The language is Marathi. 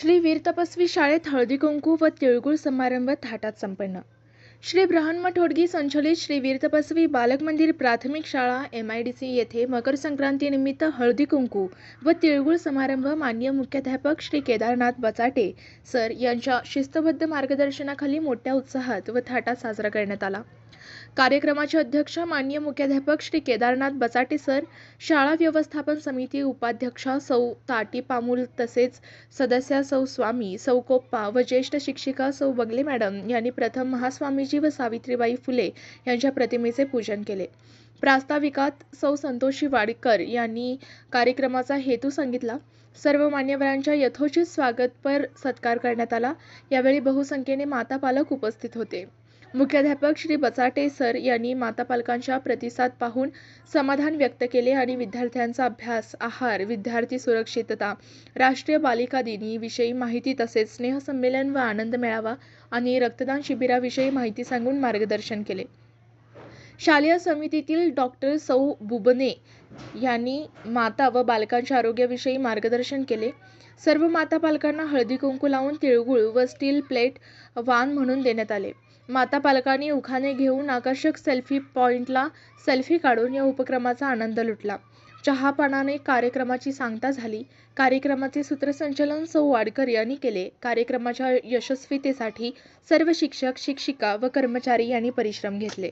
श्री वीर तपस्वी शाळेत हळदी कुंकू व तिळगुळ समारंभ थाटात संपन्न. श्री ब्रह्म ठोडगी संचलित श्री वीर तपस्वी बालक मंदिर प्राथमिक शाळा एम आय डी सी येथे मकर संक्रांतीनिमित्त हळदी कुंकू व तिळगुळ समारंभ माननीय मुख्याध्यापक श्री केदारनाथ बचाटे सर यांच्या शिस्तबद्ध मार्गदर्शनाखाली मोठ्या उत्साहात व थाटात साजरा करण्यात आला. कार्यक्रमाचे अध्यक्ष माननीय मुख्याध्यापक श्री केदारनाथ बचाटे सर शाळा व्यवस्थापन समिती उपाध्यक्षा सौ ताटी पामूल तसेच सदस्या सौ स्वामी सौ कोप्पा व ज्येष्ठ शिक्षिका सौ बगले मॅडम यांनी प्रथम महास्वामीजी व सावित्रीबाई फुले यांच्या प्रतिमेचे पूजन केले. प्रास्ताविकात सौ संतोषी वाडकर यांनी कार्यक्रमाचा हेतू सांगितला. सर्व मान्यवरांच्या यथोचित स्वागतपर सत्कार करण्यात आला. यावेळी बहुसंख्येने माता पालक उपस्थित होते. मुख्याध्यापक श्री बचाटे सर यांनी मातापालकांच्या प्रतिसाद पाहून समाधान व्यक्त केले आणि विद्यार्थ्यांचा अभ्यास आहार विद्यार्थी सुरक्षितता राष्ट्रीय बालिका दिनी विषयी माहिती तसेच स्नेहसंमेलन व आनंद मेळावा आणि रक्तदान शिबिराविषयी माहिती सांगून मार्गदर्शन केले. शालेय समितीतील डॉक्टर सौ बुबने यांनी माता व बालकांच्या आरोग्याविषयी मार्गदर्शन केले. सर्व माता पालकांना हळदी कुंकू लावून तिळगुळ व स्टील प्लेट वाण म्हणून देण्यात आले. माता पालकांनी उखाणे घेऊन आकर्षक सेल्फी पॉईंटला सेल्फी काढून या उपक्रमाचा आनंद लुटला. चहापानाने कार्यक्रमाची सांगता झाली. कार्यक्रमाचे सूत्रसंचलन सौ वाडकर यांनी केले. कार्यक्रमाच्या यशस्वीतेसाठी सर्व शिक्षक शिक्षिका व कर्मचारी यांनी परिश्रम घेतले.